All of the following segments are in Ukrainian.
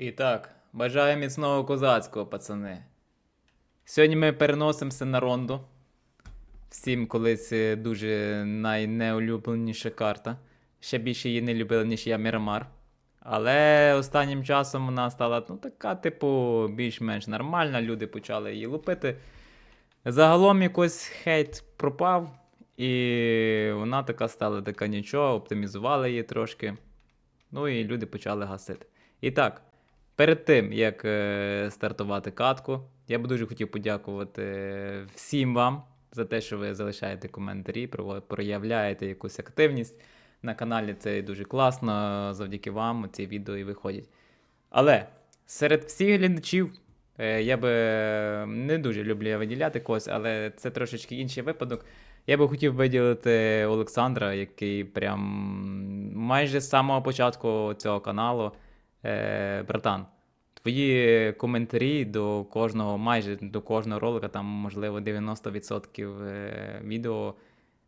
І так, бажаю міцного козацького, пацани. Сьогодні ми переносимося на Рондо. Всім колись е, дуже найнеулюбленіша карта. Ще більше її не любили, ніж я Мірамар. Але останнім часом вона стала ну, така, типу, більш-менш нормальна. Люди почали її лупити. Загалом якось хейт пропав, і вона така стала така нічого, оптимізували її трошки. Ну і люди почали гасити. І так, перед тим, як е, стартувати катку, я би дуже хотів подякувати всім вам за те, що ви залишаєте коментарі, проявляєте якусь активність на каналі. Це дуже класно. Завдяки вам ці відео і виходять. Але серед всіх глядачів е, я би не дуже люблю виділяти когось, але це трошечки інший випадок. Я би хотів виділити Олександра, який прям майже з самого початку цього каналу. Е, братан, твої коментарі до кожного, майже до кожного ролика, там, можливо, 90% е, відео,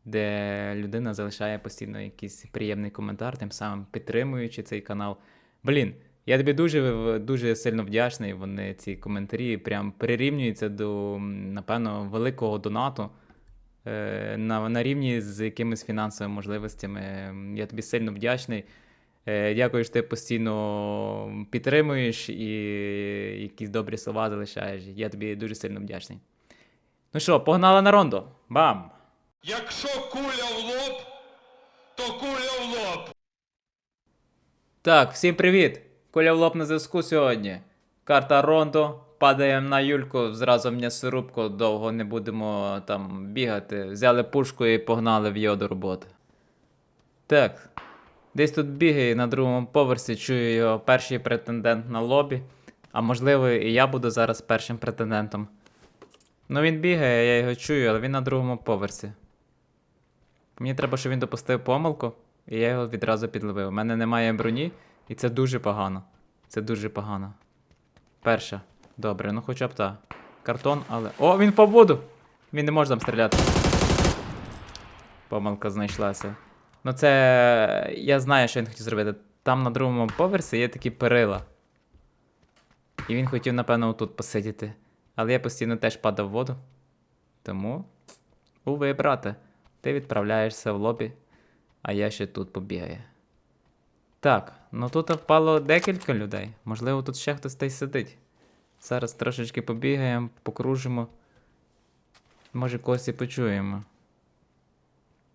де людина залишає постійно якийсь приємний коментар, тим самим підтримуючи цей канал. Блін, я тобі дуже, дуже сильно вдячний. Вони ці коментарі прям прирівнюються до, напевно, великого донату е, на, на рівні з якимись фінансовими можливостями. Я тобі сильно вдячний. Е, Дякую, що ти постійно підтримуєш і якісь добрі слова залишаєш. Я тобі дуже сильно вдячний. Ну що, погнали на рондо. Бам! Якщо куля в лоб, то куля в лоб. Так, всім привіт! Коля в лоб на зв'язку сьогодні. Карта Рондо. Падаємо на Юльку, зразу м'ясорубку, довго не будемо там бігати. Взяли пушку і погнали в його до роботи. Так. Десь тут бігає на другому поверсі, чую його перший претендент на лобі. А можливо, і я буду зараз першим претендентом. Ну він бігає, я його чую, але він на другому поверсі. Мені треба, щоб він допустив помилку, і я його відразу підловив. У мене немає броні, і це дуже погано. Це дуже погано. Перша. Добре, ну хоча б та. Картон, але. О, він воду! Він не може там стріляти. Помилка знайшлася. Ну це. Я знаю, що він хотів зробити. Там на другому поверсі є такі перила. І він хотів, напевно, отут посидіти. Але я постійно теж падав в воду. Тому. Уви, брате. Ти відправляєшся в лобі, а я ще тут побігаю. Так, ну тут впало декілька людей. Можливо, тут ще хтось та й сидить. Зараз трошечки побігаємо, покружимо. Може, когось і почуємо.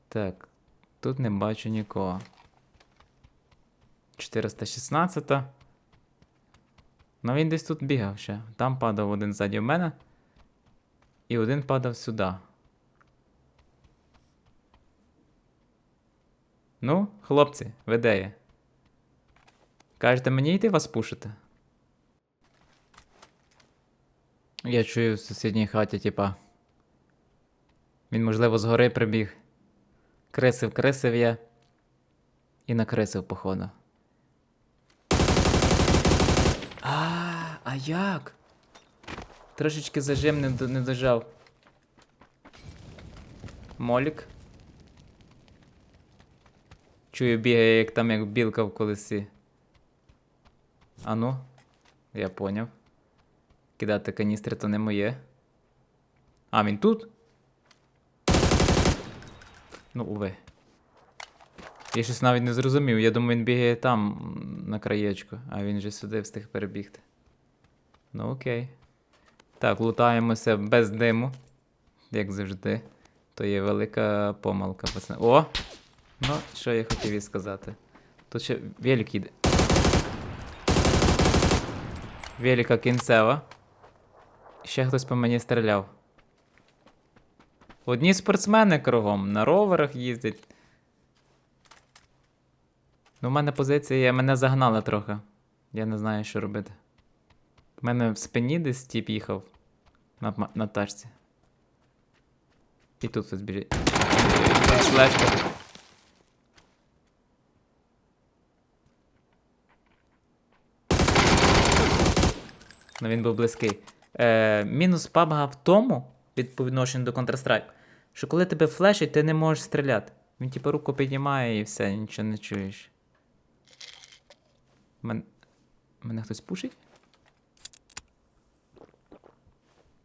Так, тут не бачу нікого. 416. Ну він десь тут бігав ще. Там падав один ззаді в мене. І один падав сюди. Ну, хлопці, ви? Кажете, мені йти вас пушити? Я чую в сусідній хаті, типа. Він, можливо, згори прибіг. Крисив, крисив я. І накрисив, походу. А, а як? Трошечки зажим не, не дожав. Молік. Чую, бігає, як там, як білка в колесі. А ну, я поняв. Кидати каністри то не моє. А, він тут? Ну, уви. Я щось навіть не зрозумів. Я думаю, він бігає там, на краєчку, а він же сюди встиг перебігти. Ну окей. Так, лутаємося без диму. Як завжди. То є велика помилка, пацани. О! Ну, що я хотів і сказати. Тут ще велик їде. Велика кінцева. Ще хтось по мені стріляв. Одні спортсмени кругом на роверах їздять. Ну, в мене позиція мене загнали трохи. Я не знаю, що робити. У мене в спині десь тіп їхав на, на тачці. І тут хтось біжить. Ну він був близький. Е, мінус PUBG в тому, від по до Counter-Strike, що коли тебе флешить, ти не можеш стріляти. Він типу руку піднімає і все, нічого не чуєш. Мен... Мене хтось пушить?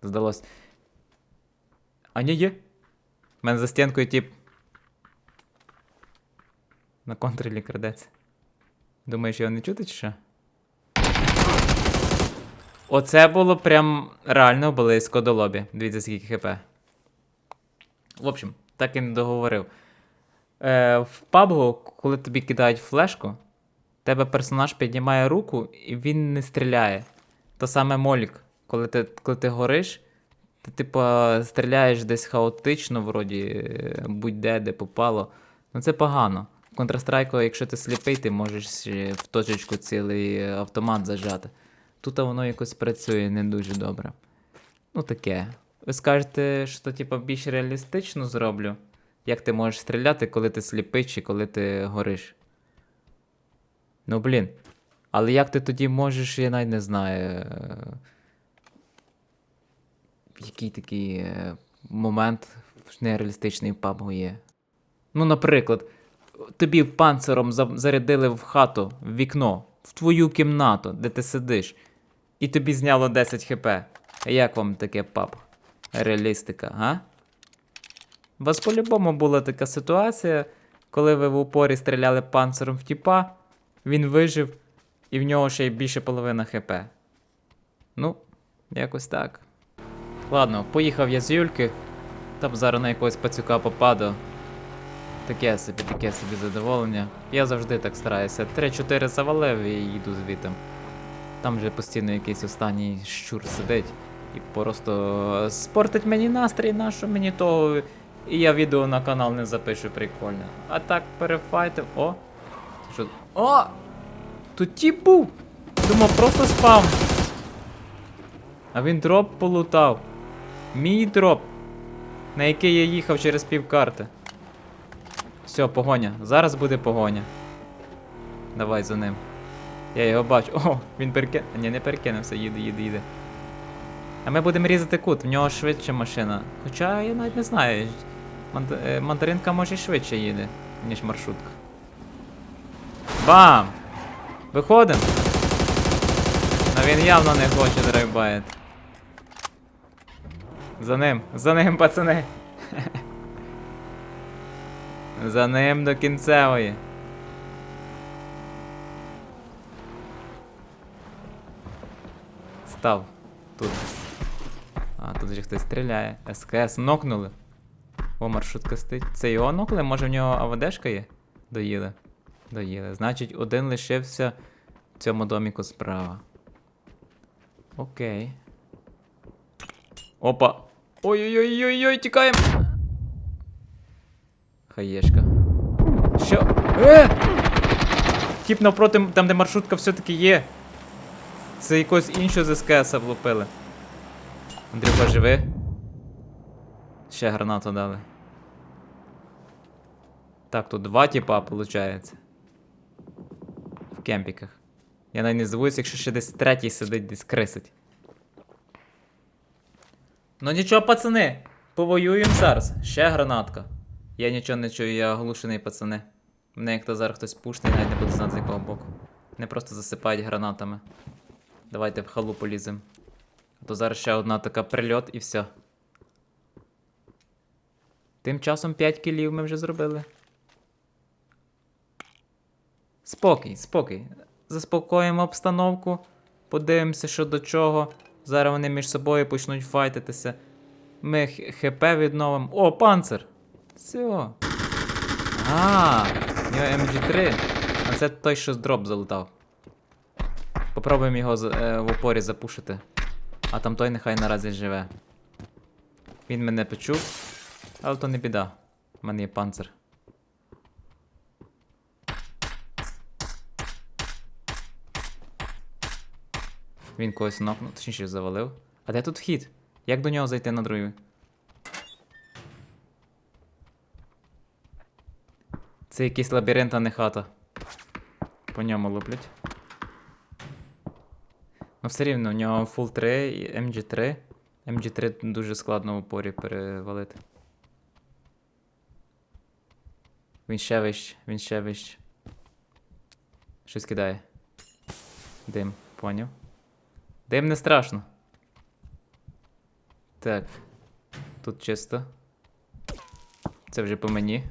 Здалось. А ні, є. Мене за стінкою тип. На контролі крадеться. Думаєш, його не чути чи що? Оце було прям реально близько до лобі. Дивіться, скільки хп. В общем, так і не договорив. Е, в PUBG, коли тобі кидають флешку, тебе персонаж піднімає руку і він не стріляє. То саме Молік. Коли ти, коли ти гориш, ти типа стріляєш десь хаотично, вроді, е, будь-де, де попало. Ну це погано. В Counter-Strike, якщо ти сліпий, ти можеш в точечку цілий автомат зажати. Тут воно якось працює не дуже добре. Ну таке. Ви скажете, що то, типа, більш реалістично зроблю. Як ти можеш стріляти, коли ти сліпий чи коли ти гориш? Ну блін. Але як ти тоді можеш, я навіть не знаю. Який такий е, момент нереалістичний в PUBG є. Ну, наприклад, тобі панциром зарядили в хату, в вікно, в твою кімнату, де ти сидиш, і тобі зняло 10 хп. Як вам таке пап? Реалістика, га? У вас по-любому була така ситуація, коли ви в упорі стріляли панциром в тіпа, він вижив, і в нього ще й більше половина хп. Ну, якось так. Ладно, поїхав я з Юльки, там зараз на якогось пацюка попаду. Таке собі, таке собі задоволення. Я завжди так стараюся. 3-4 завалив і йду звітом. Там же постійно якийсь останній щур сидить і просто спортить мені настрій, нащо мені того. І я відео на канал не запишу прикольно. А так перефайтив. О! Що? О! Тут тіп був! Думав, просто спам. А він дроп полутав. Мій дроп. На який я їхав через півкарти. Все, погоня. Зараз буде погоня. Давай за ним. Я його бачу. О, він перекинув. Ні, не перекинувся, їде, їде, їде. А ми будемо різати кут, в нього швидше машина. Хоча я навіть не знаю. Е, Мандаринка може і швидше їде, ніж маршрутка. Бам! Виходим! А він явно не хоче драйвбайт. За ним, за ним, пацани. За ним до кінцевої. Став. Тут. А, тут же хтось стріляє. СКС нокнули. О, маршрутка стоїть. Це його нокли? Може в нього АВДшка є? Доїли. Доїли. Значить, один лишився в цьому доміку справа. Окей. Опа. Ой-ой-ой-ой-ой, тікаємо. Хаєшка. Що? Е! Тіп навпроти, там, де маршрутка все-таки є. Це якогось іншого з СКС влупили. Андрюха живи. Ще гранату дали. Так, тут два тіпа, виходить. В кемпіках. Я навіть не здивуюся, якщо ще десь третій сидить, десь крисить. Ну нічого, пацани, повоюємо зараз. Ще гранатка. Я нічого не чую, я оглушений, пацани. Мене як то зараз хтось пушне, навіть не буду знати з якого боку. Не просто засипають гранатами. Давайте в халу полізем. А то зараз ще одна така прильот і все. Тим часом 5 кілів ми вже зробили. Спокій, спокій. Заспокоїмо обстановку. Подивимося, що до чого. Зараз вони між собою почнуть файтитися. Ми ХП відновимо. О, панцир! Все. А, у нього MG3. А це той, що з дроп залутав. Попробуємо його е, в упорі запушити. А там той нехай наразі живе. Він мене почув, але то не біда. У мене є панцир. Він когось нокнув, точніше завалив. А де тут вхід? Як до нього зайти на другий? Це якийсь лабіринт, а не хата. По ньому луплять. Ну, все рівно, у нього Full 3 і MG3. MG3 дуже складно в упорі перевалити. Він ще вище, він ще вище. Щось кидає. Дим, поняв. Дим не страшно. Так. Тут чисто. Це вже по мені.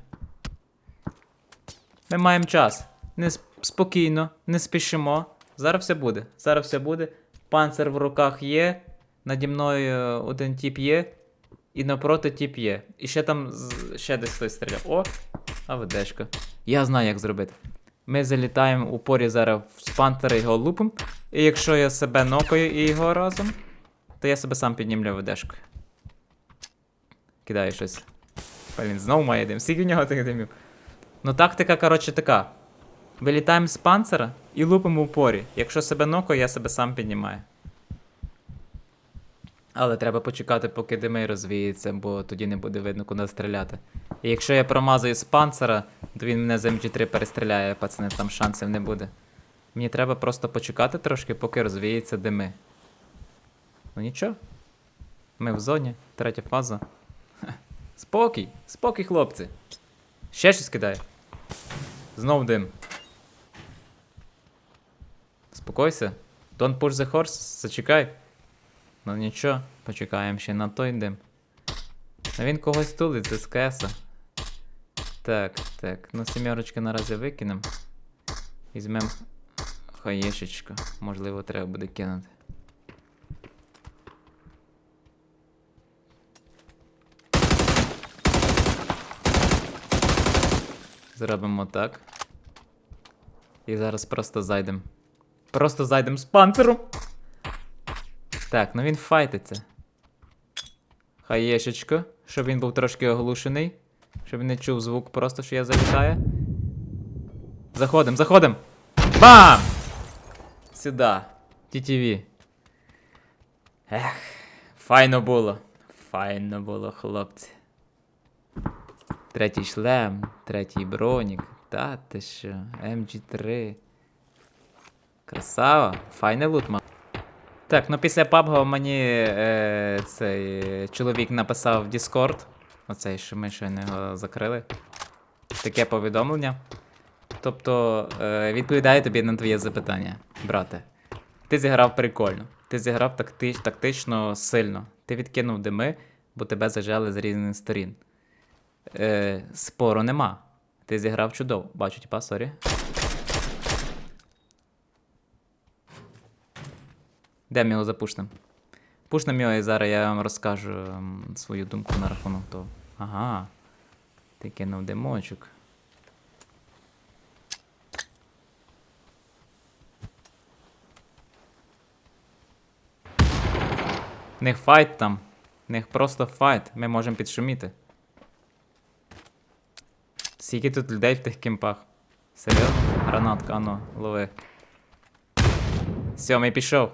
Ми маємо час. Не сп- спокійно, не спішимо. Зараз все буде. Зараз все буде. Панцир в руках є. Наді мною е, один тіп є. І напроти тіп є. І ще там ще десь хтось стріляв. О! АВДшка. Я знаю, як зробити. Ми залітаємо у порі зараз з пантера його лупом. І якщо я себе нокаю і його разом, то я себе сам піднімлю ВДшкою. Кидаю щось. Блін, знову має дим. Скільки в нього тих димів? Ну, тактика, коротше, така. Вилітаємо з панцера і лупимо у порі. Якщо себе нокаю, я себе сам піднімаю. Але треба почекати, поки дими розвіються, бо тоді не буде видно, куди стріляти. І якщо я промазую з панцера, то він мене з МG3 перестріляє, пацани, там шансів не буде. Мені треба просто почекати трошки, поки розвіються дими. Ну нічого. Ми в зоні, третя фаза. Хе. Спокій, спокій, хлопці. Ще щось кидає. Знов дим. Спокойся. Don't push the horse, зачекай. Ну нічого, почекаємо ще на той дим. А він когось тулить з СКС. Так, так. Ну сімерочки наразі викинемо. Візьмемо хаєшечку. Можливо, треба буде кинути. Зробимо так. І зараз просто зайдемо. Просто зайдемо з панциром. Так, ну він файтиться. Хаєшечко, щоб він був трошки оглушений. Щоб він не чув звук, просто що я залітаю. Заходим, заходим! Бам! Сюда. TTV. Ех, файно було. Файно було, хлопці. Третій шлем, третій бронік. Та ти що, MG3. Красава, файний лут, ма. Так, ну після PUBG мені е, цей е, чоловік написав в Discord. Оцей, що ми щойно його закрили. Таке повідомлення. Тобто, е, відповідаю тобі на твоє запитання, брате. Ти зіграв прикольно. Ти зіграв такти, тактично сильно. Ти відкинув дими, бо тебе зажали з різних сторін. Е, спору нема. Ти зіграв чудово. Бачу, типа, сорі. Де ми його запушнем? Пушнем його і зараз я вам розкажу ем, свою думку на рахунок того. Ага. Ти кинув димочок. В них файт там. В них просто файт. Ми можемо підшуміти. Скільки тут людей в тих кемпах? Серйозно? Гранатка, ану, лови. Сьомий пішов.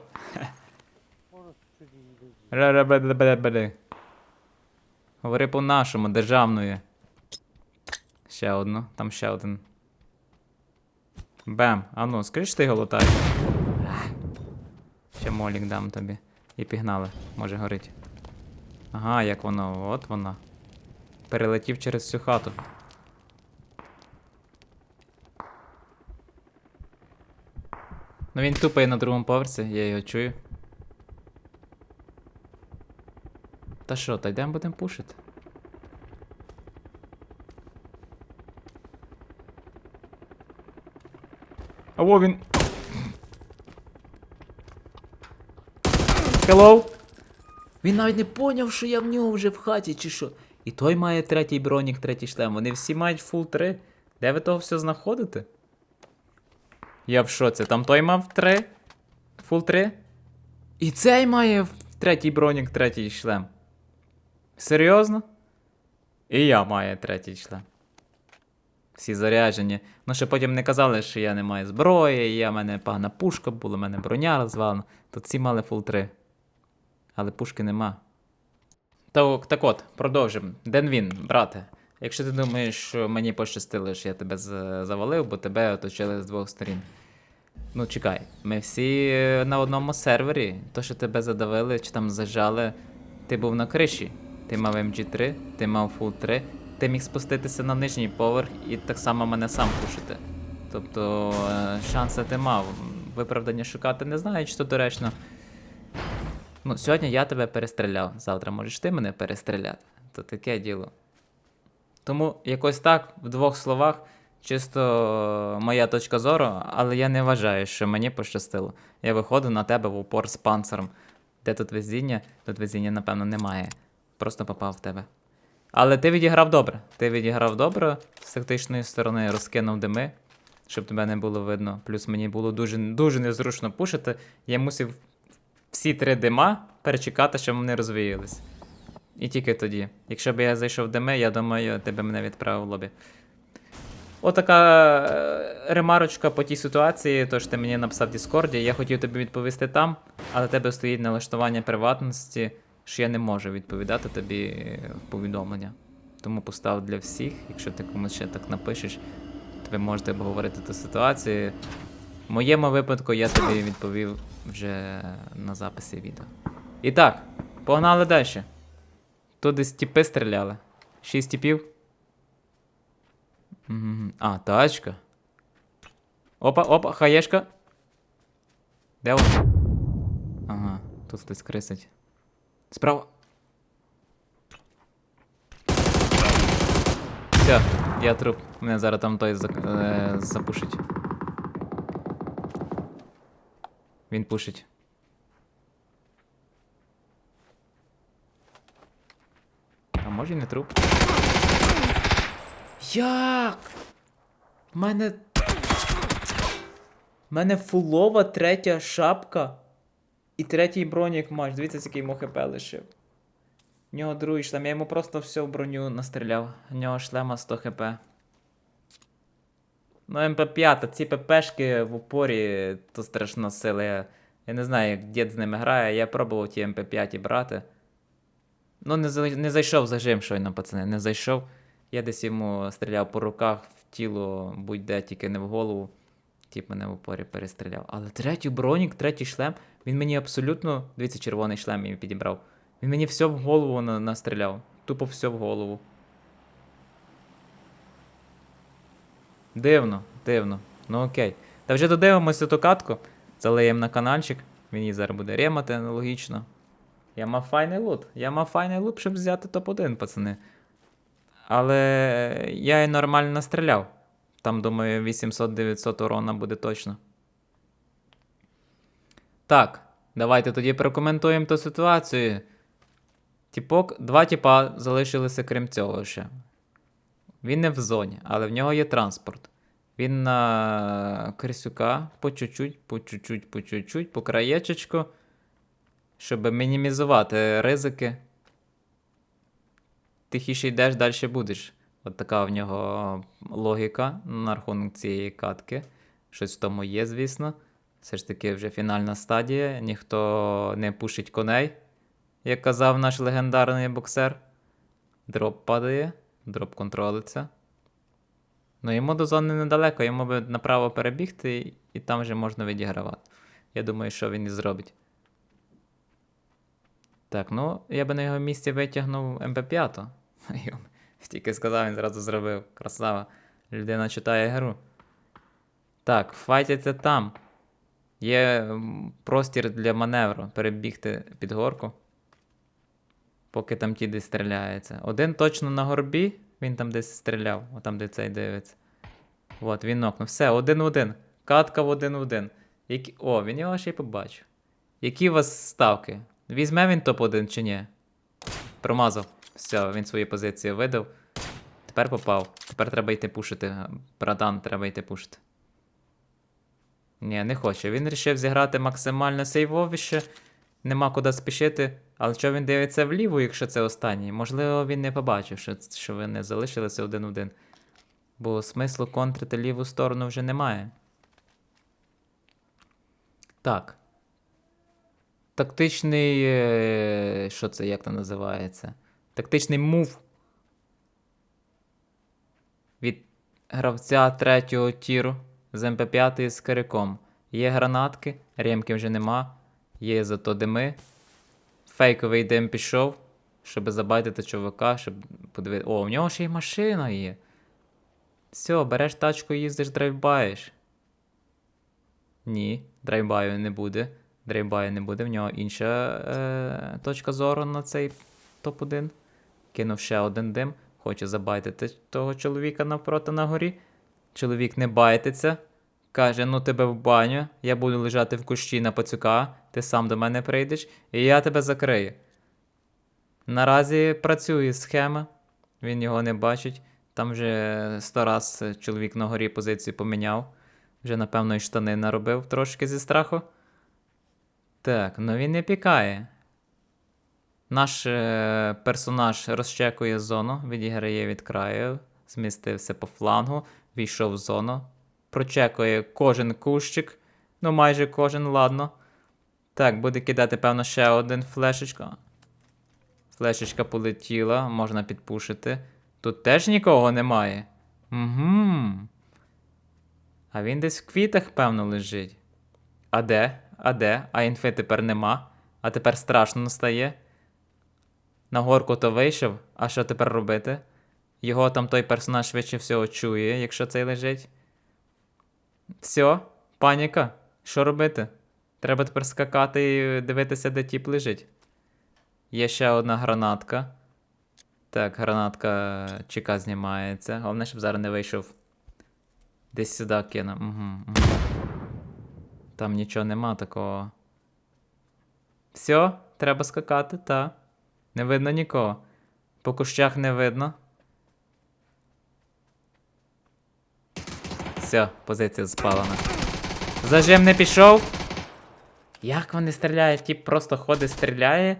Говори по-нашому, державною. Ще одну, там ще один. Бем, а ну, скажи, що ти його лутаєш. Ще молік дам тобі. І пігнали, може горить. Ага, як воно, от воно. Перелетів через всю хату. Ну він тупає на другому поверсі, я його чую. Та що, та йдемо будемо пушити. А во він. Hello? Він навіть не поняв, що я в нього вже в хаті, чи що. І той має третій бронік, третій шлем. Вони всі мають фул 3. Де ви того все знаходите? Я в шоці. Там той мав 3. Фул 3. І цей має третій бронік, третій шлем. Серйозно? І я маю третій член. Всі заряджені. Ну, ще потім не казали, що я не маю зброї, я в мене погана пушка була, в мене броня розвалена. Тут всі мали фул 3. Але пушки нема. Так, так от, продовжимо. Денвін, брате. Якщо ти думаєш, що мені пощастило, що я тебе завалив, бо тебе оточили з двох сторін. Ну, чекай, ми всі на одному сервері. То, що тебе задавили чи там зажали, ти був на криші. Ти мав MG3, ти мав Full 3, ти міг спуститися на нижній поверх і так само мене сам пушити. Тобто е, шанси ти мав виправдання шукати. Не знаю, чи то доречно. Ну, сьогодні я тебе перестріляв. Завтра можеш ти мене перестріляти. То таке діло. Тому якось так, в двох словах, чисто моя точка зору, але я не вважаю, що мені пощастило. Я виходив на тебе в упор з панциром. Де тут везіння? Тут везіння, напевно, немає. Просто попав в тебе. Але ти відіграв добре. Ти відіграв добре з тактичної сторони, розкинув дими, щоб тебе не було видно. Плюс мені було дуже, дуже незручно пушити. Я мусив всі три дима перечекати, щоб вони розвіялись. І тільки тоді. Якщо б я зайшов дими, я думаю, ти б мене відправив в лобі. Отака е, ремарочка по тій ситуації, тож ти мені написав в Діскорді. Я хотів тобі відповісти там, але тебе стоїть налаштування приватності, що я не можу відповідати тобі е, в повідомлення. Тому постав для всіх, якщо ти комусь ще так напишеш, ви можете обговорити ту ситуацію. В моєму випадку я тобі відповів вже на записі відео. І так, погнали далі. Тут десь тіпи стріляли. Шість тіпів. А, тачка. Опа, опа, хаєшка. Де вона? Ага, тут хтось крисить. Справа. Все, я труп. Мене зараз там той за, е, запушить. Він пушить. А може не труп? Як? У мене. У мене фулова третя шапка і третій бронік матч. Дивіться, який йому хп лишив. В нього другий шлем, я йому просто всю броню настріляв. У нього шлема 100 хп. Ну, МП5, ці ППшки в упорі то страшна сила. Я, я не знаю, як дід з ними грає. Я пробував ті МП5 брати. Ну, не, за- не зайшов зажим щойно, пацани, не зайшов. Я десь йому стріляв по руках, в тіло, будь-де, тільки не в голову. Тіп мене в упорі перестріляв. Але третій бронік, третій шлем, він мені абсолютно. Дивіться, червоний шлем я підібрав. Він мені все в голову на- настріляв. Тупо все в голову. Дивно, дивно. Ну окей. Та вже додивимося ту катку. Залиємо на каналчик. Він її зараз буде ремати аналогічно. Я мав файний лут. Я мав файний лут, щоб взяти топ-1, пацани. Але я і нормально настріляв. Там, думаю, 800-900 урона буде точно. Так, давайте тоді прокоментуємо ту ситуацію. Тіпок, два тіпа залишилися крім цього ще. Він не в зоні, але в нього є транспорт. Він на Крисюка по чуть-чуть, по чуть-чуть, по чуть-чуть, по краєчечку, щоб мінімізувати ризики. Тихіше йдеш, далі будеш. От така в нього логіка на рахунок цієї катки. Щось в тому є, звісно. Все ж таки вже фінальна стадія. Ніхто не пушить коней, як казав наш легендарний боксер. Дроп падає, дроп контролиться. Ну, йому до зони недалеко, йому би направо перебігти, і, там вже можна відігравати. Я думаю, що він і зробить. Так, ну, я би на його місці витягнув МП5. Тільки сказав, він зразу зробив. Красава. Людина читає гру. Так, файтяться там. Є простір для маневру. Перебігти під горку. Поки там ті десь стріляються. Один точно на горбі, він там десь стріляв, отам, де цей дивиться. От, він нокнув. Все, один в один. Катка в один в один. Які... О, він його ще й побачив. Які у вас ставки? Візьме він топ-1 чи ні? Промазав. Все, він свої позиції видав. Тепер попав. Тепер треба йти пушити. Братан, треба йти пушити. Ні, не хоче. Він вирішив зіграти максимально сейвовіше. Нема куди спішити. Але що він дивиться вліво, якщо це останній? Можливо, він не побачив, що, що ви не залишилися один-один. Бо смислу контрити ліву сторону вже немає. Так. Тактичний. е, Що це, як це називається? Тактичний мув від гравця третього тіру з МП5 з Кириком. Є гранатки, ремки вже нема. Є зато дими. Фейковий дим пішов, щоб забайтити чувака, щоб подивити. О, в нього ще й машина є. Все, береш тачку, їздиш, драйвбаєш. Ні, драйбаю не буде. Драйбаю не буде, в нього інша е, точка зору на цей топ-1. Кинув ще один дим. Хоче забайтити того чоловіка навпроти на горі. Чоловік не байтиться. Каже: ну тебе в баню, я буду лежати в кущі на пацюка, ти сам до мене прийдеш, і я тебе закрию. Наразі працює схема, він його не бачить. Там вже сто раз чоловік на горі позицію поміняв. Вже, напевно, і штани наробив трошки зі страху. Так, ну він не пікає. Наш е, персонаж розчекує зону, відіграє від краю, змістився по флангу, війшов в зону, прочекує кожен кущик, ну майже кожен, ладно. Так, буде кидати, певно, ще один флешечка. Флешечка полетіла, можна підпушити. Тут теж нікого немає. Угу. А він десь в квітах, певно, лежить. А де? А де? А інфи тепер нема. А тепер страшно стає. На горку то вийшов, а що тепер робити? Його там той персонаж швидше всього чує, якщо цей лежить. Все, паніка. Що робити? Треба тепер скакати і дивитися, де тіп лежить. Є ще одна гранатка. Так, гранатка чека знімається. Головне, щоб зараз не вийшов. Десь сюди кину. Угу, угу. Там нічого нема такого. Все, треба скакати, та. Не видно нікого. По кущах не видно. Все, позиція спалена. Зажим не пішов. Як вони стріляють? Тіп просто ходить, стріляє,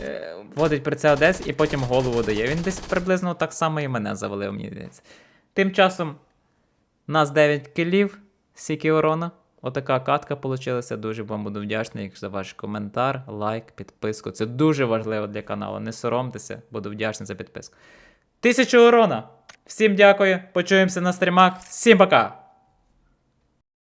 е, вводить прицел десь і потім голову дає. Він десь приблизно так само і мене завалив, мені здається. Тим часом нас 9 кілів, стільки урона. Отака катка получилася. Дуже вам буду вдячний за ваш коментар, лайк, підписку. Це дуже важливо для каналу. Не соромтеся, буду вдячний за підписку. Тисячу урона! Всім дякую, почуємося на стрімах. Всім пока!